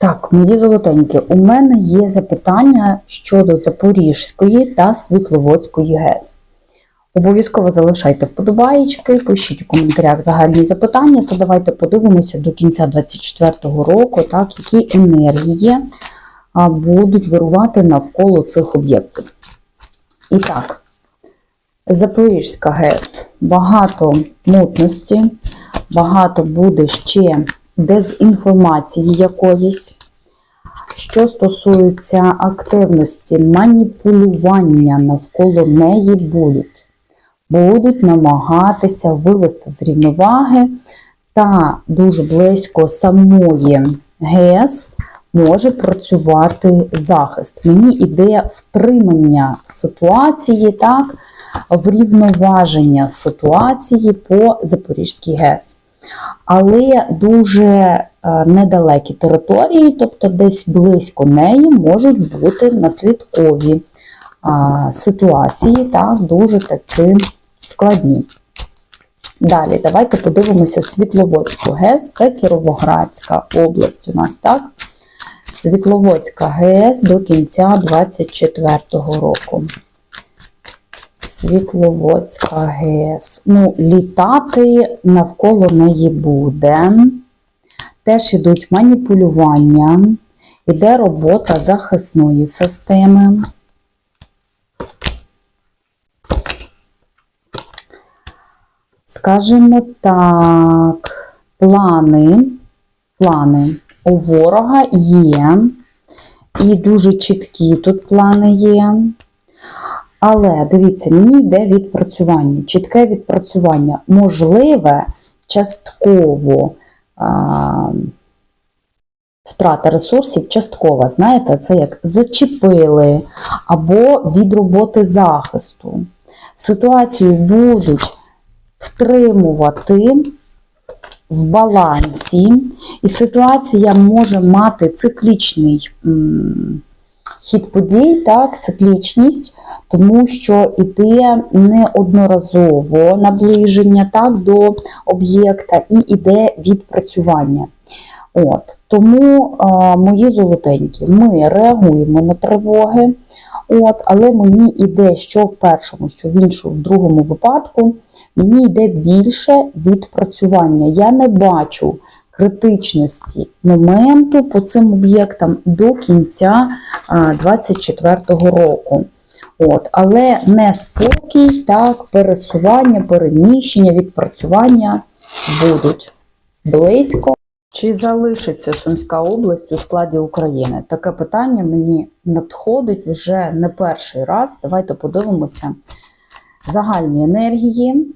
Так, мої золотенькі, у мене є запитання щодо Запорізької та Світловодської ГЕС. Обов'язково залишайте вподобаєчки, пишіть у коментарях загальні запитання, то давайте подивимося до кінця 2024 року, так, які енергії будуть вирувати навколо цих об'єктів. І так, Запорізька ГЕС, багато мутності, багато буде ще дезінформації якоїсь. Що стосується активності, маніпулювання навколо неї будуть. Будуть намагатися вивести з рівноваги та дуже близько самої ГЕС може працювати захист. Мені ідея втримання ситуації, так, врівноваження ситуації по Запорізькій ГЕС. Але дуже е, недалекі території, тобто десь близько неї, можуть бути наслідкові ситуації, так, дуже таки складні. Далі, давайте подивимося Світловодську ГЕС, це Кіровоградська область у нас, так? Світловодська ГЕС до кінця 2024 року. Світловодська ГЕС. Ну, літати навколо неї буде. Теж ідуть маніпулювання, іде робота захисної системи. Скажімо так, плани, плани у ворога є, і дуже чіткі тут плани є. Але дивіться, мені йде відпрацювання, чітке відпрацювання, можливе частково а, втрата ресурсів, часткова, знаєте, це як зачепили або від роботи захисту. Ситуацію будуть втримувати в балансі, і ситуація може мати циклічний м, хід подій, так, циклічність, тому що йде неодноразово наближення так, до об'єкта і йде відпрацювання. От, Тому, а, мої золотенькі, ми реагуємо на тривоги, от, але мені йде що в першому, що в іншому, в другому випадку, мені йде більше відпрацювання. Я не бачу критичності моменту по цим об'єктам до кінця 2024 року. От, але не спокій, так, пересування, переміщення, відпрацювання будуть близько. Чи залишиться Сумська область у складі України? Таке питання мені надходить вже не перший раз. Давайте подивимося загальні енергії.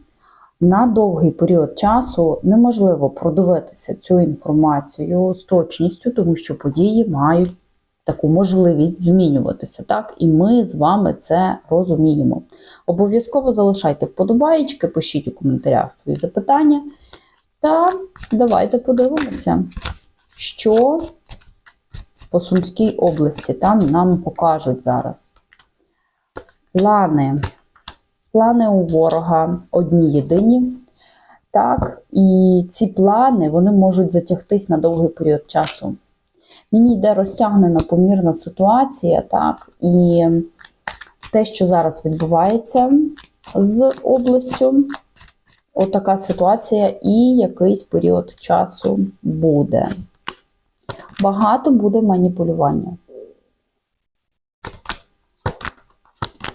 На довгий період часу неможливо продивитися цю інформацію з точністю, тому що події мають таку можливість змінюватися. Так? І ми з вами це розуміємо. Обов'язково залишайте вподобаєчки, пишіть у коментарях свої запитання. Та давайте подивимося, що по Сумській області там нам покажуть зараз. Плани. Плани у ворога одні єдині. Так, і ці плани вони можуть затягтись на довгий період часу. Мені йде розтягнена помірна ситуація, так, і те, що зараз відбувається з областю, отака ситуація, і якийсь період часу буде. Багато буде маніпулювання.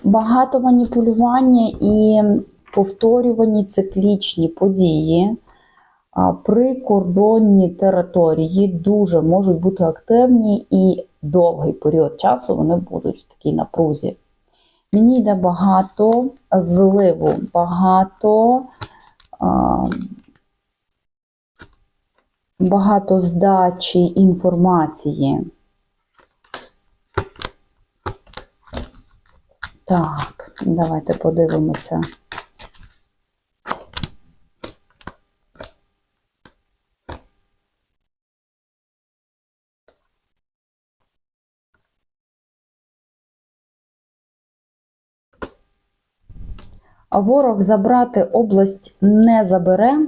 Багато маніпулювання і повторювані циклічні події. Прикордонні території дуже можуть бути активні і довгий період часу вони будуть в такій напрузі. Мені йде багато зливу, багато, а, багато здачі інформації. Так, давайте подивимося. Ворог забрати область не забере,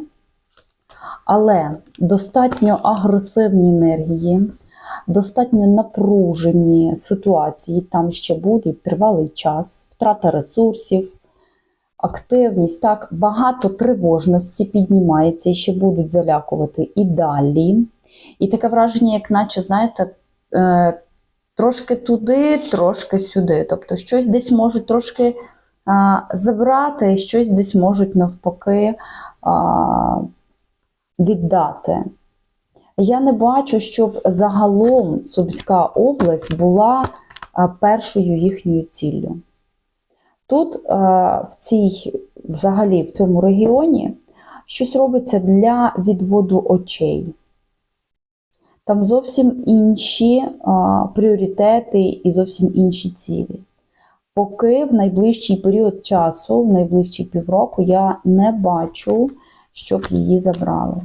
але достатньо агресивні енергії, достатньо напружені ситуації, там ще будуть тривалий час, втрата ресурсів, активність, так, багато тривожності піднімається і ще будуть залякувати і далі. І таке враження, як наче, знаєте, е, трошки туди, трошки сюди. Тобто щось десь можуть трошки а, забрати, щось десь можуть навпаки віддати. Я не бачу, щоб загалом Сумська область була першою їхньою ціллю. Тут в цій, взагалі, в цьому регіоні щось робиться для відводу очей. Там зовсім інші а, пріоритети і зовсім інші цілі. Поки в найближчий період часу, в найближчі півроку, я не бачу, щоб її забрали.